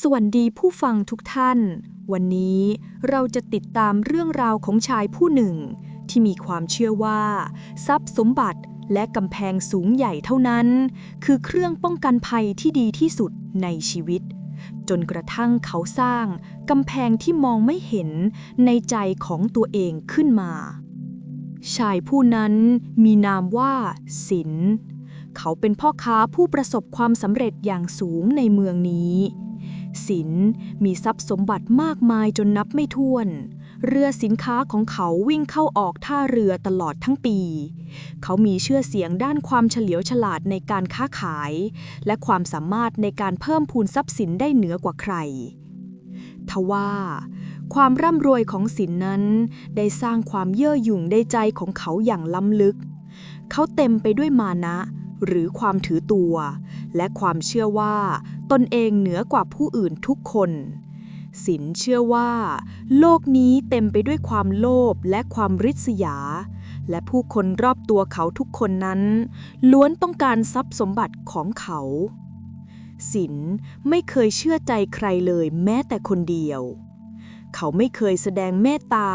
สวัสดีผู้ฟังทุกท่าน วันนี้เราจะติดตามเรื่องราวของชายผู้หนึ่ง ที่มีความเชื่อว่า ทรัพย์สมบัติและกำแพงสูงใหญ่เท่านั้น คือเครื่องป้องกันภัยที่ดีที่สุดในชีวิต จนกระทั่งเขาสร้างกำแพงที่มองไม่เห็นในใจของตัวเองขึ้นมา ชายผู้นั้นมีนามว่าศิลเขาเป็นพ่อค้าผู้ประสบความสำเร็จอย่างสูงในเมืองนี้ ศิลป์มีทรัพย์สมบัติมากมายจนนับไม่ถ้วน เรือสินค้าของเขาวิ่งเข้าออกท่าเรือตลอดทั้งปี เขามีเชื่อเสียงด้านความเฉลียวฉลาดในการค้าขาย และความสามารถในการเพิ่มพูนทรัพย์สินได้เหนือกว่าใคร ทว่า ความร่ำรวยของศิลป์นั้นได้สร้างความเย่อหยุ่งในใจของเขาอย่างล้ำลึก เขาเต็มไปด้วยมานะ หรือความถือตัว และความเชื่อว่า ตนเองเหนือกว่าผู้อื่นทุกคนศิลป์เชื่อว่า โลกนี้เต็มไปด้วยความโลภและความริษยา และผู้คนรอบตัวเขาทุกคนนั้น ล้วนต้องการทรัพย์สมบัติของเขาศิลป์ไม่เคยเชื่อใจใครเลยแม้แต่คนเดียว เขาไม่เคยแสดงเมตตา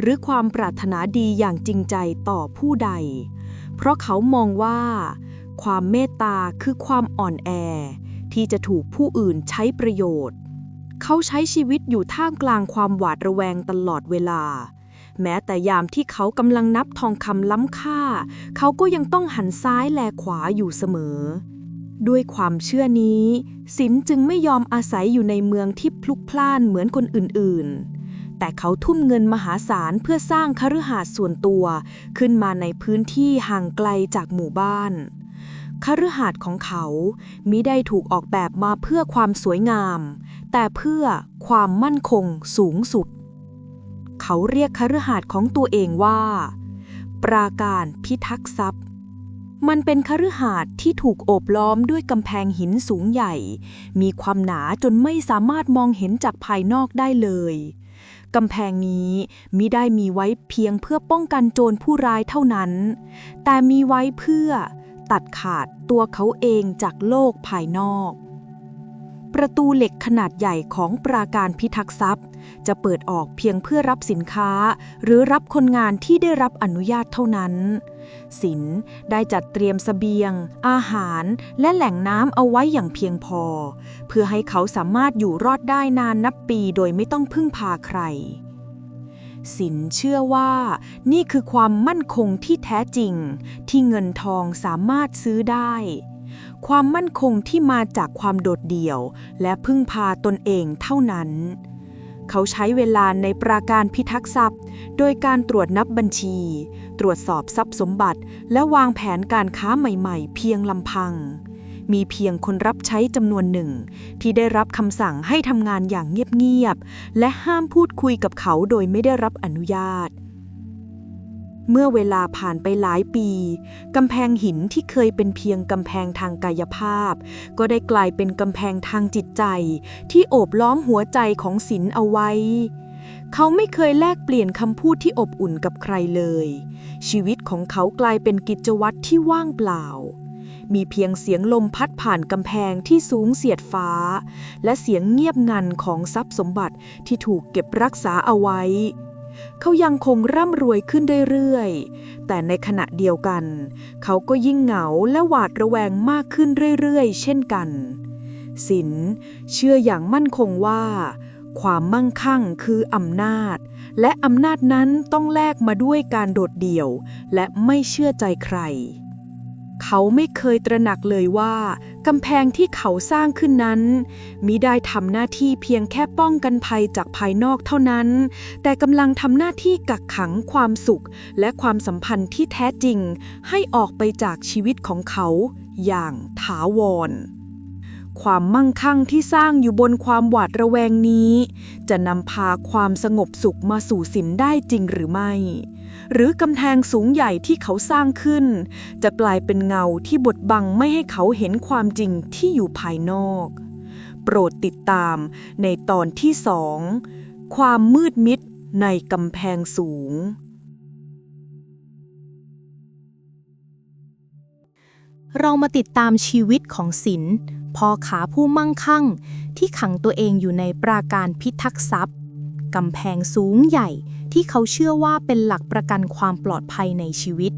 หรือความปรารถนาดีอย่างจริงใจต่อผู้ใด เพราะเขามองว่า ความเมตตาคือความอ่อนแอ ที่จะถูกผู้อื่นใช้ประโยชน์ เขาใช้ชีวิตอยู่ท่ามกลางความหวาดระแวงตลอดเวลา แม้แต่ยามที่เขากำลังนับทองคำล้ำค่า เขาก็ยังต้องหันซ้ายแลขวาอยู่เสมอ ด้วยความเชื่อนี้ศิลป์จึงไม่ยอมอาศัยอยู่ในเมืองที่พลุกพล่านเหมือนคนอื่นๆแต่เขาทุ่มเงินมหาศาลเพื่อสร้างคฤหาสน์ส่วนตัว ขึ้นมาในพื้นที่ห่างไกลจากหมู่บ้าน คฤหาสน์ของเขามิได้ถูกออกแบบมาเพื่อความสวยงาม แต่เพื่อความมั่นคงสูงสุด เขาเรียกคฤหาสน์ของตัวเองว่า ปราการพิทักษ์ทรัพย์ มันเป็นคฤหาสน์ที่ถูกโอบล้อมด้วยกำแพงหินสูงใหญ่ มีความหนาจนไม่สามารถมองเห็นจากภายนอกได้เลยกำแพงนี้มิได้มีไว้เพียงเพื่อป้องกันโจรผู้ร้ายเท่านั้น แต่มีไว้เพื่อ ตัดขาดตัวเขาเองจากโลกภายนอก ประตูเหล็กขนาดใหญ่ของปราการพิทักษ์ทรัพย์ จะเปิดออกเพียงเพื่อรับสินค้า หรือรับคนงานที่ได้รับอนุญาตเท่านั้น ศิลได้จัดเตรียมเสบียง อาหาร และแหล่งน้ำเอาไว้อย่างเพียงพอ เพื่อให้เขาสามารถอยู่รอดได้นานนับปีโดยไม่ต้องพึ่งพาใคร ศิลป์เชื่อว่า นี่คือความมั่นคงที่แท้จริง ที่เงินทองสามารถซื้อได้ ความมั่นคงที่มาจากความโดดเดี่ยว และพึ่งพาตนเองเท่านั้น เขาใช้เวลาในปราการพิทักษ์ทรัพย์ โดยการตรวจนับบัญชี ตรวจสอบทรัพย์สมบัติ และวางแผนการค้าใหม่ ๆ เพียงลำพัง มีเพียงคนรับใช้จำนวนหนึ่ง ที่ได้รับคำสั่งให้ทำงานอย่างเงียบๆ และห้ามพูดคุยกับเขาโดยไม่ได้รับอนุญาต เมื่อเวลาผ่านไปหลายปี กำแพงหินที่เคยเป็นเพียงกำแพงทางกายภาพ ก็ได้กลายเป็นกำแพงทางจิตใจ ที่โอบล้อมหัวใจของศิลป์เอาไว้เขาไม่เคยแลกเปลี่ยนคำพูดที่อบอุ่นกับใครเลย ชีวิตของเขากลายเป็นกิจวัตรที่ว่างเปล่า มีเพียงเสียงลมพัดผ่านกำแพงที่สูงเสียดฟ้า และเสียงเงียบงันของทรัพย์สมบัติที่ถูกเก็บรักษาเอาไว้ เขายังคงร่ำรวยขึ้นเรื่อยๆ แต่ในขณะเดียวกัน เขาก็ยิ่งเหงาและหวาดระแวงมากขึ้นเรื่อยๆ เช่นกันศิลป์เชื่ออย่างมั่นคงว่า ความมั่งคั่งคืออำนาจ และอำนาจนั้นต้องแลกมาด้วยการโดดเดี่ยว และไม่เชื่อใจใคร เขาไม่เคยตระหนักเลยว่ากำแพงที่เขาสร้างขึ้นนั้นมิได้ทำหน้าที่เพียงแค่ป้องกันภัยจากภายนอกเท่านั้น แต่กำลังทำหน้าที่กักขังความสุข และความสัมพันธ์ที่แท้จริง ให้ออกไปจากชีวิตของเขาอย่างถาวร ความมั่งคั่งที่สร้างอยู่บนความหวาดระแวงนี้ จะนำพาความสงบสุขมาสู่สินได้จริงหรือไม่ หรือกำแพงสูงใหญ่ที่เขาสร้างขึ้น จะกลายเป็นเงาที่บดบังไม่ให้เขาเห็นความจริงที่อยู่ภายนอก โปรดติดตามในตอนที่สองความมืดมิดในกำแพงสูง เรามาติดตามชีวิตของศิลป์พ่อขาผู้มั่งคั่ง ที่ขังตัวเองอยู่ในปราการพิทักษ์ทรัพย์ กำแพงสูงใหญ่ที่เขาเชื่อว่าเป็นหลักประกันความปลอดภัยในชีวิต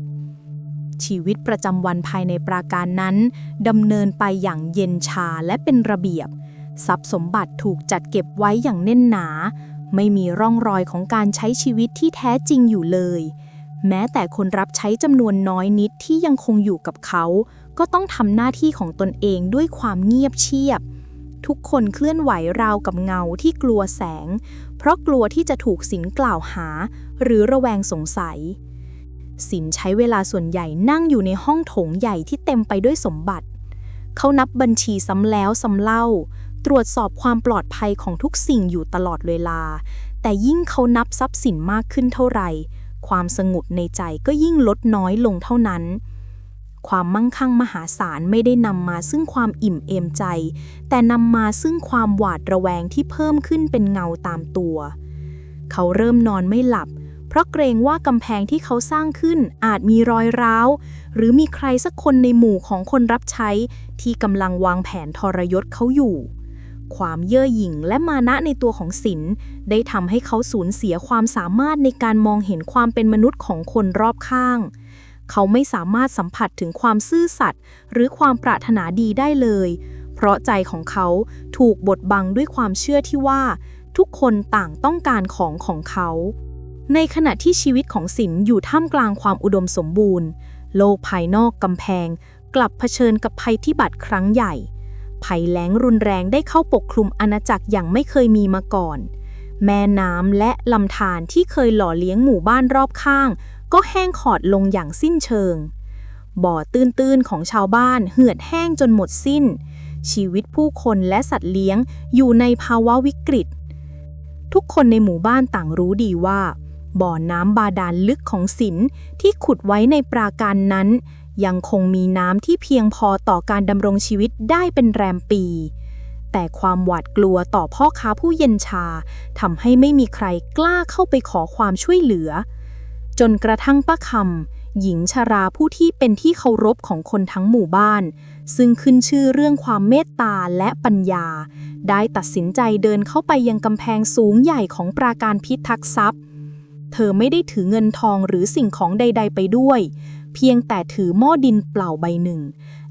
ชีวิตประจำวันภายในปราการนั้นดำเนินไปอย่างเย็นชาและเป็นระเบียบ ทรัพย์สมบัติถูกจัดเก็บไว้อย่างแน่นหนา ไม่มีร่องรอยของการใช้ชีวิตที่แท้จริงอยู่เลย แม้แต่คนรับใช้จำนวนน้อยนิดที่ยังคงอยู่กับเขา ก็ต้องทำหน้าที่ของตนเองด้วยความเงียบเชียบ ทุกคนเคลื่อนไหวราวกับเงาที่กลัวแสง เพราะกลัวที่จะถูกสินกล่าวหา หรือระแวงสงสัย สินใช้เวลาส่วนใหญ่นั่งอยู่ในห้องโถงใหญ่ที่เต็มไปด้วยสมบัติ เขานับบัญชีซ้ำแล้วซ้ำเล่า ตรวจสอบความปลอดภัยของทุกสิ่งอยู่ตลอดเวลา แต่ยิ่งเขานับทรัพย์สินมากขึ้นเท่าไหร่ ความสงบในใจก็ยิ่งลดน้อยลงเท่านั้น ความมั่งคั่งมหาศาลไม่ได้นำมาซึ่งความอิ่มเอมใจ แต่นำมาซึ่งความหวาดระแวงที่เพิ่มขึ้นเป็นเงาตามตัว เขาเริ่มนอนไม่หลับ เพราะเกรงว่ากำแพงที่เขาสร้างขึ้นอาจมีรอยร้าว หรือมีใครสักคนในหมู่ของคนรับใช้ ที่กำลังวางแผนทรยศเขาอยู่ความเย่อหยิ่งและมานะในตัวของศิลป์ได้ทำให้เขาสูญเสียความสามารถในการมองเห็นความเป็นมนุษย์ของคนรอบข้าง เขาไม่สามารถสัมผัสถึงความซื่อสัตย์หรือความปรารถนาดีได้เลย เพราะใจของเขาถูกบดบังด้วยความเชื่อที่ว่า ทุกคนต่างต้องการของของเขา ในขณะที่ชีวิตของศิลป์อยู่ท่ามกลางความอุดมสมบูรณ์ โลกภายนอกกำแพง กลับเผชิญกับภัยพิบัติครั้งใหญ่ ภัยแล้งรุนแรงได้เข้าปกคลุมอาณาจักรอย่างไม่เคยมีมาก่อน แม่น้ำและลำธารที่เคยหล่อเลี้ยงหมู่บ้านรอบข้าง ก็แห้งขอดลงอย่างสิ้นเชิง บ่อตื้นๆของชาวบ้านเหือดแห้งจนหมดสิ้น ชีวิตผู้คนและสัตว์เลี้ยงอยู่ในภาวะวิกฤต ทุกคนในหมู่บ้านต่างรู้ดีว่า บ่อน้ำบาดาลลึกของศิลที่ขุดไว้ในปราการนั้น ยังคงมีน้ำที่เพียงพอต่อการดำรงชีวิตได้เป็นแรมปีแต่ความหวาดกลัวต่อพ่อค้าผู้เย็นชาทำให้ไม่มีใครกล้าเข้าไปขอความช่วยเหลือ จนกระทั่งป้าคำหญิงชราผู้ที่เป็นที่เคารพของคนทั้งหมู่บ้าน ซึ่งขึ้นชื่อเรื่องความเมตตาและปัญญา ได้ตัดสินใจเดินเข้าไปยังกำแพงสูงใหญ่ของปราการพิทักษ์ทรัพย์ เธอไม่ได้ถือเงินทองหรือสิ่งของใด ๆ ไปด้วย เพียงแต่ถือหม้อดินเปล่าใบหนึ่ง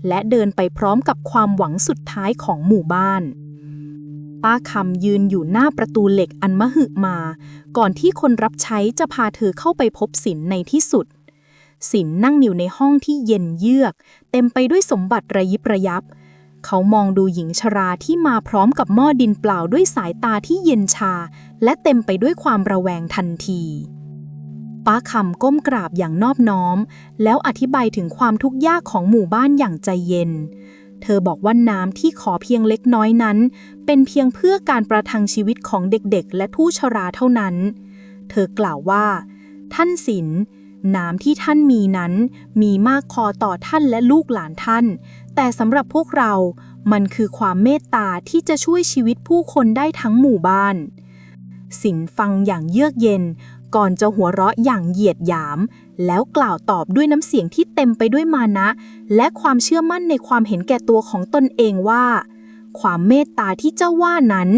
และเดินไปพร้อมกับความหวังสุดท้ายของหมู่บ้าน ป้าคำยืนอยู่หน้าประตูเหล็กอันมหึมา ก่อนที่คนรับใช้จะพาเธอเข้าไปพบสินในที่สุด สินนั่งอยู่ในห้องที่เย็นเยือก เต็มไปด้วยสมบัติระยิบระยับ เขามองดูหญิงชราที่มาพร้อมกับหม้อดินเปล่าด้วยสายตาที่เย็นชา และเต็มไปด้วยความระแวงทันทีป้าคำก้มกราบอย่างนอบน้อม แล้วอธิบายถึงความทุกข์ยากของหมู่บ้านอย่างใจเย็น เธอบอกว่าน้ำที่ขอเพียงเล็กน้อยนั้น เป็นเพียงเพื่อการประทังชีวิตของเด็กๆ และผู้ชราเท่านั้น เธอกล่าวว่า ท่านศิลน้ำที่ท่านมีนั้น มีมากพอต่อท่านและลูกหลานท่าน แต่สำหรับพวกเรา มันคือความเมตตาที่จะช่วยชีวิตผู้คนได้ทั้งหมู่บ้านสินฟังอย่างเยือกเย็น ก่อนจะหัวเราะอย่างเหยียดหยาม แล้วกล่าวตอบด้วยน้ำเสียงที่เต็มไปด้วยมานะ และความเชื่อมั่นในความเห็นแก่ตัวของตนเองว่า ความเมตตาที่เจ้าว่านั้น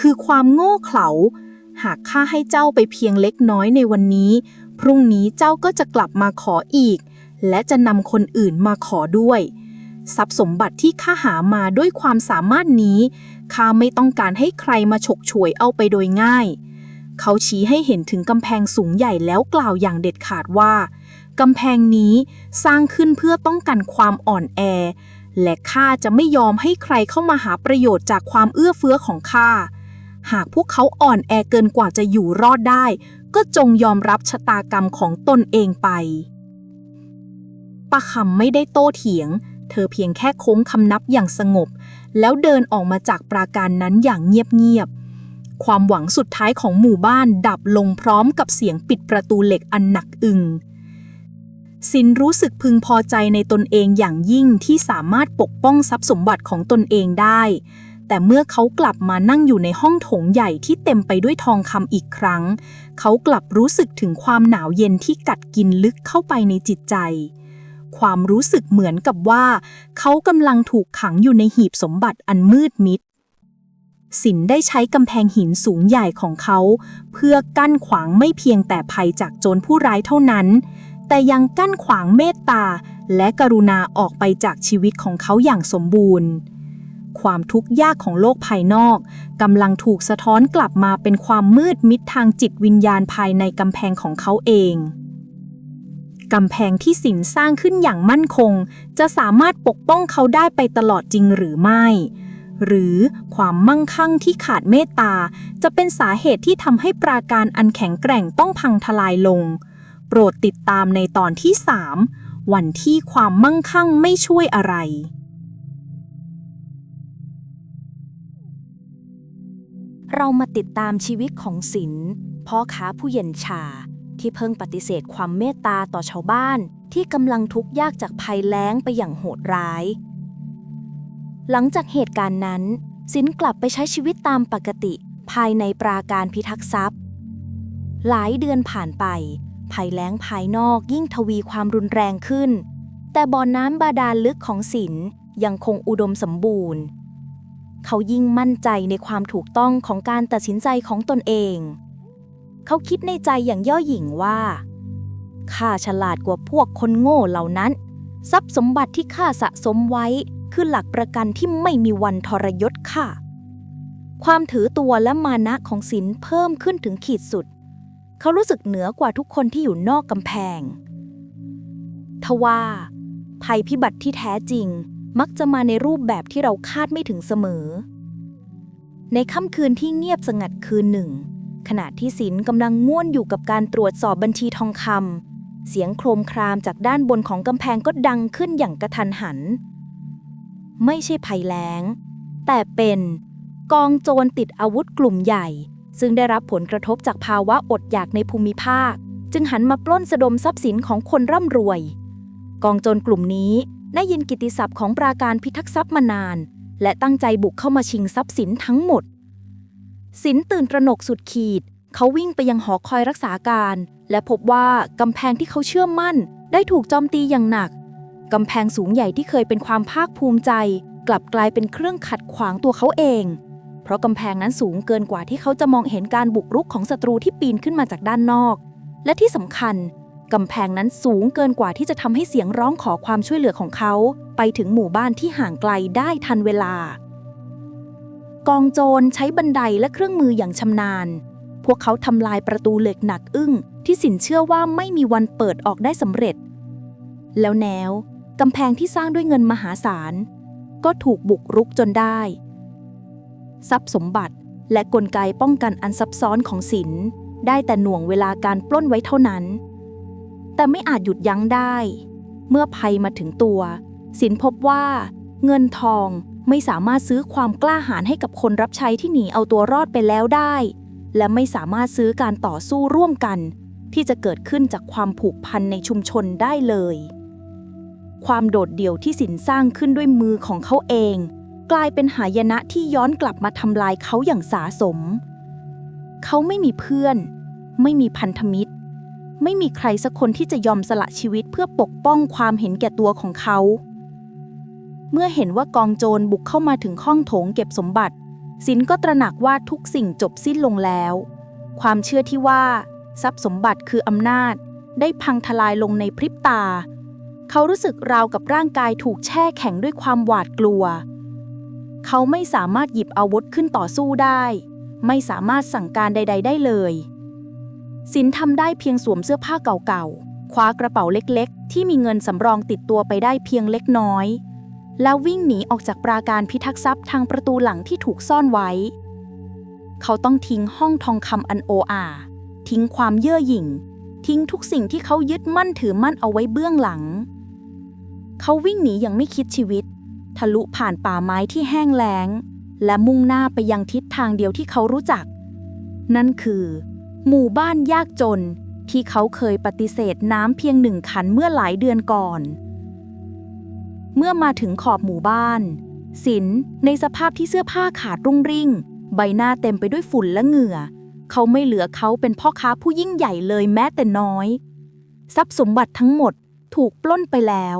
คือความโง่เขลา หากข้าให้เจ้าไปเพียงเล็กน้อยในวันนี้ พรุ่งนี้เจ้าก็จะกลับมาขออีก และจะนำคนอื่นมาขอด้วย ทรัพย์สมบัติที่ข้าหามาด้วยความสามารถนี้ข้าไม่ต้องการให้ใครมาฉกฉวยเอาไปโดยง่าย เขาชี้ให้เห็นถึงกำแพงสูงใหญ่แล้วกล่าวอย่างเด็ดขาดว่ากำแพงนี้สร้างขึ้นเพื่อป้องกันความอ่อนแอ และข้าจะไม่ยอมให้ใครเข้ามาหาประโยชน์จากความเอื้อเฟื้อของข้า หากพวกเขาอ่อนแอเกินกว่าจะอยู่รอดได้ ก็จงยอมรับชะตากรรมของตนเองไปป้าคำไม่ได้โต้เถียง เธอเพียงแค่โค้งคำนับอย่างสงบ แล้วเดินออกมาจากปราการนั้นอย่างเงียบๆ ความหวังสุดท้ายของหมู่บ้านดับลงพร้อมกับเสียงปิดประตูเหล็กอันหนักอึงสินรู้สึกพึงพอใจในตนเองอย่างยิ่งที่สามารถปกป้องทรัพย์สมบัติของตนเองได้ แต่เมื่อเขากลับมานั่งอยู่ในห้องโถงใหญ่ที่เต็มไปด้วยทองคำอีกครั้ง เขากลับรู้สึกถึงความหนาวเย็นที่กัดกินลึกเข้าไปในจิตใจ ความรู้สึกเหมือนกับว่า เขากำลังถูกขังอยู่ในหีบสมบัติอันมืดมิด สินได้ใช้กำแพงหินสูงใหญ่ของเขา เพื่อกั้นขวางไม่เพียงแต่ภัยจากโจรผู้ร้ายเท่านั้น แต่ยังกั้นขวางเมตตา และกรุณาออกไปจากชีวิตของเขาอย่างสมบูรณ์ ความทุกข์ยากของโลกภายนอกกำลังถูกสะท้อนกลับมาเป็นความมืดมิดทางจิตวิญญาณภายในกำแพงของเขาเองกำแพงที่สินสร้างขึ้นอย่างมั่นคง จะสามารถปกป้องเขาได้ไปตลอดจริงหรือไม่ หรือความมั่งคั่งที่ขาดเมตตา จะเป็นสาเหตุที่ทำให้ปราการอันแข็งแกร่งต้องพังทลายลง โปรดติดตามในตอนที่ 3 วันที่ความมั่งคั่งไม่ช่วยอะไร เรามาติดตามชีวิตของศิลป์พ่อค้าผู้เย็นชา ที่เพิ่งปฏิเสธความเมตตาต่อชาวบ้านที่กำลังทุกข์ยากจากภัยแล้งไปอย่างโหดร้าย หลังจากเหตุการณ์นั้น สินกลับไปใช้ชีวิตตามปกติ ภายในปราการพิทักษ์ทรัพย์ หลายเดือนผ่านไป ภัยแล้งภายนอกยิ่งทวีความรุนแรงขึ้น แต่บ่อน้ำบาดาลลึกของศิลป์ยังคงอุดมสมบูรณ์ เขายิ่งมั่นใจในความถูกต้องของการตัดสินใจของตนเอง เขาคิดในใจอย่างย่อหยิ่งว่าข้าฉลาดกว่าพวกคนโง่เหล่านั้น ทรัพย์สมบัติที่ข้าสะสมไว้ คือหลักประกันที่ไม่มีวันทรยศค่ะ ความถือตัวและมานะของศิลเพิ่มขึ้นถึงขีดสุด เขารู้สึกเหนือกว่าทุกคนที่อยู่นอกกำแพง ทว่า ภัยพิบัติที่แท้จริง มักจะมาในรูปแบบที่เราคาดไม่ถึงเสมอ ในค่ำคืนที่เงียบสงัดคืนหนึ่ง ขณะที่ศิลกำลังง่วนอยู่กับการตรวจสอบบัญชีทองคำเสียงโครมครามจากด้านบนของกำแพงก็ดังขึ้นอย่างกระทันหัน ไม่ใช่ภัยแล้ง แต่เป็นกองโจรติดอาวุธกลุ่มใหญ่ ซึ่งได้รับผลกระทบจากภาวะอดอยากในภูมิภาค จึงหันมาปล้นสะดมทรัพย์สินของคนร่ำรวย กองโจรกลุ่มนี้ได้ยินกิติศัพท์ของปราการพิทักษ์ทรัพย์มานาน และตั้งใจบุกเข้ามาชิงทรัพย์สินทั้งหมด สินตื่นตระหนกสุดขีด เขาวิ่งไปยังหอคอยรักษาการ และพบว่ากำแพงที่เขาเชื่อมั่น ได้ถูกโจมตีอย่างหนัก กำแพงสูงใหญ่ที่เคยเป็นความภาคภูมิใจ กลับกลายเป็นเครื่องขัดขวางตัวเขาเอง เพราะกำแพงนั้นสูงเกินกว่าที่เขาจะมองเห็นการบุกรุกของศัตรูที่ปีนขึ้นมาจากด้านนอก และที่สำคัญกำแพงนั้นสูงเกินกว่าที่จะทำให้เสียงร้องขอความช่วยเหลือของเขา ไปถึงหมู่บ้านที่ห่างไกลได้ทันเวลา กองโจรใช้บันไดและเครื่องมืออย่างชำนาญ พวกเขาทำลายประตูเหล็กหนักอึ้ง ที่สินเชื่อว่าไม่มีวันเปิดออกได้สำเร็จ แล้วแนว กำแพงที่สร้างด้วยเงินมหาศาล ก็ถูกบุกรุกจนได้ ทรัพย์สมบัติและกลไกป้องกันอันซับซ้อนของศิลได้แต่หน่วงเวลาการปล้นไว้เท่านั้น แต่ไม่อาจหยุดยั้งได้ เมื่อภัยมาถึงตัวสินพบว่า เงินทองไม่สามารถซื้อความกล้าหาญให้กับคนรับใช้ที่หนีเอาตัวรอดไปแล้วได้ และไม่สามารถซื้อการต่อสู้ร่วมกัน ที่จะเกิดขึ้นจากความผูกพันในชุมชนได้เลย ความโดดเดี่ยวที่สินสร้างขึ้นด้วยมือของเขาเอง กลายเป็นหายนะที่ย้อนกลับมาทำลายเขาอย่างสาสม เขาไม่มีเพื่อน ไม่มีพันธมิตร ไม่มีใครสักคนที่จะยอมสละชีวิตเพื่อปกป้องความเห็นแก่ตัวของเขา เมื่อเห็นว่ากองโจรบุกเข้ามาถึงห้องโถงเก็บสมบัติ สินก็ตระหนักว่าทุกสิ่งจบสิ้นลงแล้ว ความเชื่อที่ว่า ทรัพย์สมบัติคืออำนาจ ได้พังทลายลงในพริบตา เขารู้สึกราวกับร่างกายถูกแช่แข็งด้วยความหวาดกลัว เขาไม่สามารถหยิบอาวุธขึ้นต่อสู้ได้ ไม่สามารถสั่งการใด ๆ ได้เลยสินทำได้เพียงสวมเสื้อผ้าเก่าๆ คว้ากระเป๋าเล็กๆ ที่มีเงินสำรองติดตัวไปได้เพียงเล็กน้อย แล้ววิ่งหนีออกจากปราการพิทักษ์ทรัพย์ทางประตูหลังที่ถูกซ่อนไว้ เขาต้องทิ้งห้องทองคำอันโออาทิ้งความเย่อหยิ่ง ทิ้งทุกสิ่งที่เขายึดมั่นถือมั่นเอาไว้เบื้องหลัง เขาวิ่งหนีอย่างไม่คิดชีวิต ทะลุผ่านป่าไม้ที่แห้งแล้ง และมุ่งหน้าไปยังทิศทางเดียวที่เขารู้จัก นั่นคือ หมู่บ้านยากจนที่เขาเคยปฏิเสธน้ำเพียงหนึ่งขันเมื่อหลายเดือนก่อน เมื่อมาถึงขอบหมู่บ้าน สินในสภาพที่เสื้อผ้าขาดรุ่งริ่ง ใบหน้าเต็มไปด้วยฝุ่นและเหงื่อ เขาไม่เหลือเขาเป็นพ่อค้าผู้ยิ่งใหญ่เลยแม้แต่น้อย ทรัพย์สมบัติทั้งหมดถูกปล้นไปแล้ว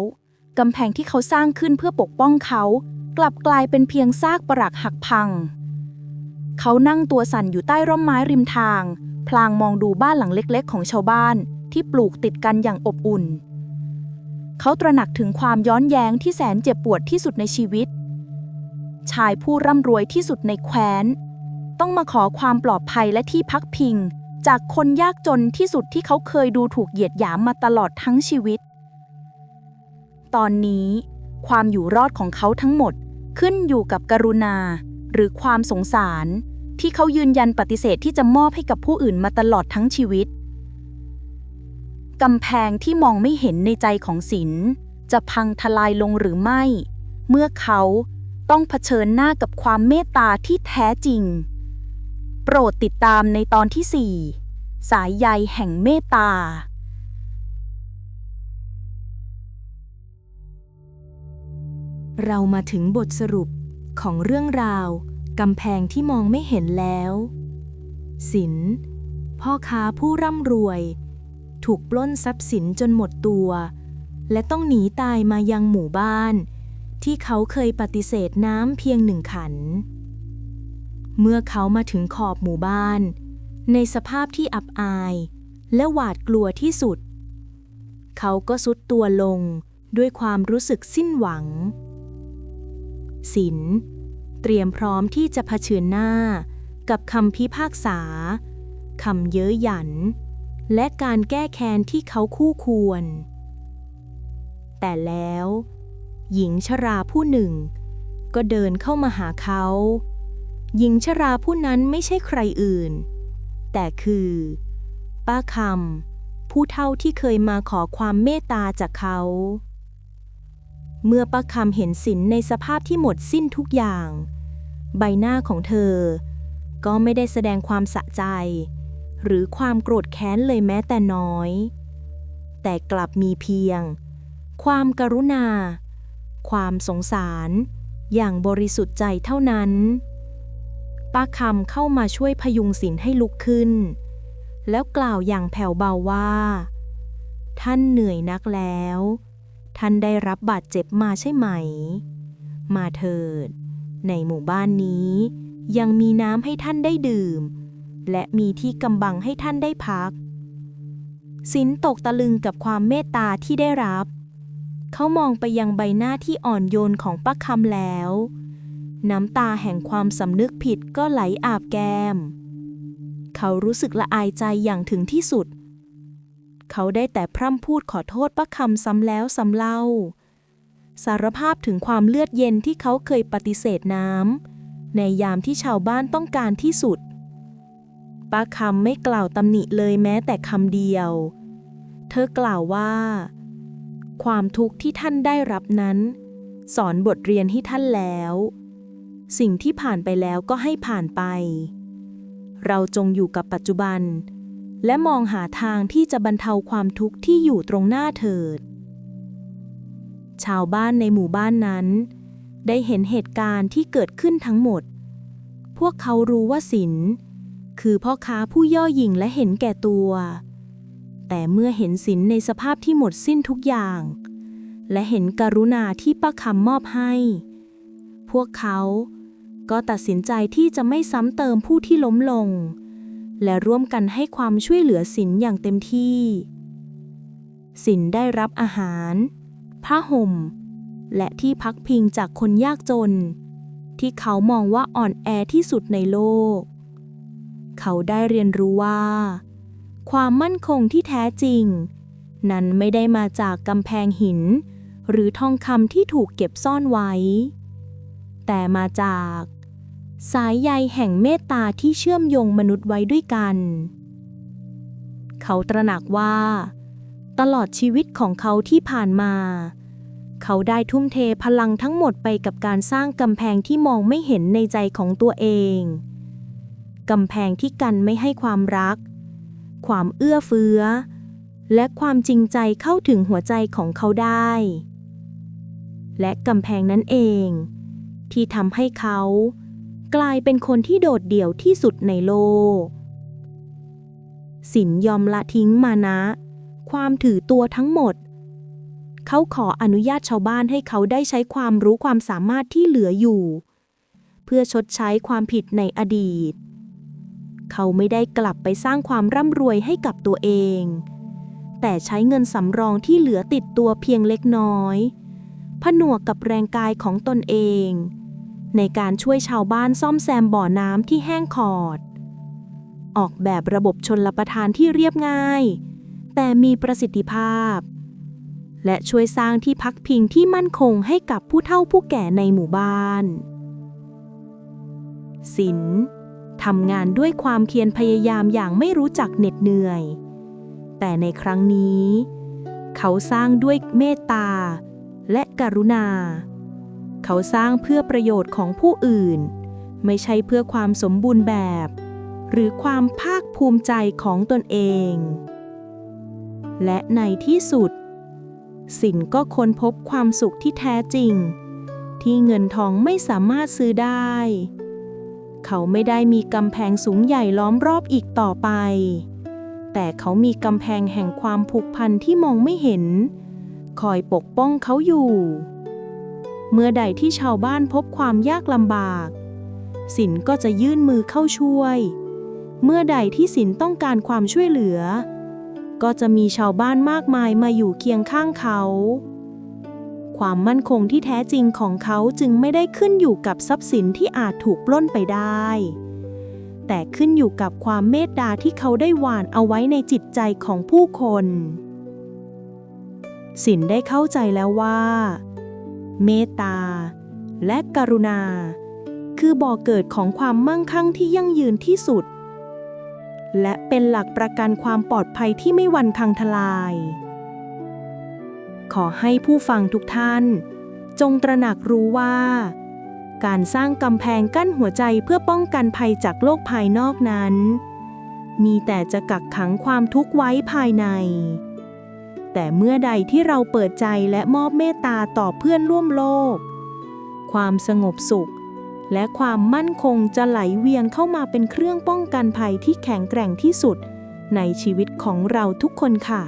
กำแพงที่เขาสร้างขึ้นเพื่อปกป้องเขา กลับกลายเป็นเพียงซากปรักหักพัง เขานั่งตัวสั่นอยู่ใต้ร่มไม้ริมทาง พลางมองดูบ้านหลังเล็กๆ ของชาวบ้าน ที่ปลูกติดกันอย่างอบอุ่น เขาตระหนักถึงความย้อนแย้งที่แสนเจ็บปวดที่สุดในชีวิต ชายผู้ร่ำรวยที่สุดในแคว้น ต้องมาขอความปลอดภัยและที่พักพิง จากคนยากจนที่สุดที่เขาเคยดูถูกเหยียดหยามมาตลอดทั้งชีวิต ตอนนี้ความอยู่รอดของเขาทั้งหมดขึ้นอยู่กับกรุณา หรือความสงสาร ที่เขายืนยันปฏิเสธที่จะมอบให้กับผู้อื่นมาตลอดทั้งชีวิตกำแพงที่มองไม่เห็นในใจของศิลจะพังทลายลงหรือไม่ เมื่อเขาต้องเผชิญหน้ากับความเมตตาที่แท้จริง โปรดติดตามในตอนที่ 4 สายใยแห่งเมตตา เรามาถึงบทสรุปของเรื่องราวกำแพงที่มองไม่เห็นแล้วสินพ่อค้าผู้ร่ำรวย ถูกปล้นทรัพย์สินจนหมดตัว และต้องหนีตายมายังหมู่บ้าน ที่เขาเคยปฏิเสธน้ำเพียงหนึ่งขัน เมื่อเขามาถึงขอบหมู่บ้าน ในสภาพที่อับอาย และหวาดกลัวที่สุด เขาก็สุดตัวลงด้วยความรู้สึกสิ้นหวัง ศิลเตรียมพร้อมที่จะเผชิญหน้า กับคำพิพากษาคำเย้ยหยัน และการแก้แค้นที่เขาคู่ควร แต่แล้ว หญิงชราผู้หนึ่ง ก็เดินเข้ามาหาเขา หญิงชราผู้นั้นไม่ใช่ใครอื่น แต่คือ ป้าคำผู้เฒ่าที่เคยมาขอความเมตตาจากเขา เมื่อป้าคำเห็นสินในสภาพที่หมดสิ้นทุกอย่าง ใบหน้าของเธอ ก็ไม่ได้แสดงความสะใจ หรือความโกรธแค้นเลยแม้แต่น้อย แต่กลับมีเพียง ความกรุณา ความสงสาร อย่างบริสุทธิ์ใจเท่านั้น ป้าคำเข้ามาช่วยพยุงสินให้ลุกขึ้น แล้วกล่าวอย่างแผ่วเบาว่า ท่านเหนื่อยนักแล้ว ท่านได้รับบาดเจ็บมาใช่ไหม มาเถิด ในหมู่บ้านนี้ ยังมีน้ำให้ท่านได้ดื่ม และมีที่กำบังให้ท่านได้พักสินตกตะลึงกับความเมตตาที่ได้รับ เขามองไปยังใบหน้าที่อ่อนโยนของป้าคำแล้ว น้ำตาแห่งความสำนึกผิดก็ไหลอาบแก้ม เขารู้สึกละอายใจอย่างถึงที่สุด เขาได้แต่พร่ำพูดขอโทษป้าคำซ้ำแล้วซ้ำเล่า สารภาพถึงความเลือดเย็นที่เขาเคยปฏิเสธน้ำในยามที่ชาวบ้านต้องการที่สุด ป้าคำไม่กล่าวตำหนิเลยแม้แต่คำเดียว เธอกล่าวว่า ความทุกข์ที่ท่านได้รับนั้น สอนบทเรียนให้ท่านแล้ว สิ่งที่ผ่านไปแล้วก็ให้ผ่านไป เราจงอยู่กับปัจจุบัน และมองหาทางที่จะบรรเทาความทุกข์ที่อยู่ตรงหน้าเถิด ชาวบ้านในหมู่บ้านนั้น ได้เห็นเหตุการณ์ที่เกิดขึ้นทั้งหมด พวกเขารู้ว่าศิลคือพ่อค้าผู้ย่อหยิ่งและเห็นแก่ตัว แต่เมื่อเห็นศิลในสภาพที่หมดสิ้นทุกอย่าง และเห็นกรุณาที่ป้าคำมอบให้ พวกเขาก็ตัดสินใจที่จะไม่ซ้ำเติมผู้ที่ล้มลง และร่วมกันให้ความช่วยเหลือศิลอย่างเต็มที่ศิลได้รับอาหาร ผ้าห่ม และที่พักพิงจากคนยากจน ที่เขามองว่าอ่อนแอที่สุดในโลก เขาได้เรียนรู้ว่า ความมั่นคงที่แท้จริง นั้นไม่ได้มาจากกำแพงหิน หรือทองคำที่ถูกเก็บซ่อนไว้ แต่มาจาก สายใยแห่งเมตตาที่เชื่อมโยงมนุษย์ไว้ด้วยกัน เขาตระหนักว่า ตลอดชีวิตของเขาที่ผ่านมา เขาได้ทุ่มเทพลังทั้งหมดไปกับการสร้างกำแพงที่มองไม่เห็นในใจของตัวเอง กำแพงที่กันไม่ให้ความรัก ความเอื้อเฟื้อ และความจริงใจเข้าถึงหัวใจของเขาได้ และกำแพงนั้นเอง ที่ทำให้เขา กลายเป็นคนที่โดดเดี่ยวที่สุดในโลก สินยอมละทิ้งมานะ ความถือตัวทั้งหมด เขาขออนุญาตชาวบ้านให้เขาได้ใช้ความรู้ความสามารถที่เหลืออยู่ เพื่อชดใช้ความผิดในอดีต เขาไม่ได้กลับไปสร้างความร่ำรวยให้กับตัวเอง แต่ใช้เงินสำรองที่เหลือติดตัวเพียงเล็กน้อย ผนวกกับแรงกายของตนเอง ในการช่วยชาวบ้านซ่อมแซมบ่อน้ำที่แห้งขอด ออกแบบระบบชนลประทานที่เรียบง่าย แต่มีประสิทธิภาพ และช่วยสร้างที่พักพิงที่มั่นคงให้กับผู้เฒ่าผู้แก่ในหมู่บ้าน ศิลป์ทำงานด้วยความเพียรพยายามอย่างไม่รู้จักเหน็ดเหนื่อย แต่ในครั้งนี้ เขาสร้างด้วยเมตตาและกรุณา เขาสร้างเพื่อประโยชน์ของผู้อื่น ไม่ใช่เพื่อความสมบูรณ์แบบ หรือความภาคภูมิใจของตนเอง และในที่สุด สินก็ค้นพบความสุขที่แท้จริง ที่เงินทองไม่สามารถซื้อได้ เขาไม่ได้มีกำแพงสูงใหญ่ล้อมรอบอีกต่อไป แต่เขามีกำแพงแห่งความผูกพันที่มองไม่เห็น คอยปกป้องเขาอยู่ เมื่อใดที่ชาวบ้านพบความยากลำบาก สินก็จะยื่นมือเข้าช่วย เมื่อใดที่สินต้องการความช่วยเหลือ ก็จะมีชาวบ้านมากมายมาอยู่เคียงข้างเขา ความมั่นคงที่แท้จริงของเขาจึงไม่ได้ขึ้นอยู่กับทรัพย์สินที่อาจถูกปล้นไปได้ แต่ขึ้นอยู่กับความเมตตาที่เขาได้หว่านเอาไว้ในจิตใจของผู้คน สินได้เข้าใจแล้วว่า เมตตา และกรุณา คือบ่อเกิดของความมั่งคั่งที่ยั่งยืนที่สุด และเป็นหลักประกันความปลอดภัยที่ไม่หวั่นพังทลาย ขอให้ผู้ฟังทุกท่าน จงตระหนักรู้ว่า การสร้างกำแพงกั้นหัวใจเพื่อป้องกันภัยจากโลกภายนอกนั้น มีแต่จะกักขังความทุกข์ไว้ภายใน แต่เมื่อใดที่เราเปิดใจและมอบเมตตาต่อเพื่อนร่วมโลก ความสงบสุข และความมั่นคงจะไหลเวียนเข้ามาเป็นเครื่องป้องกันภัยที่แข็งแกร่งที่สุด ในชีวิตของเราทุกคนค่ะ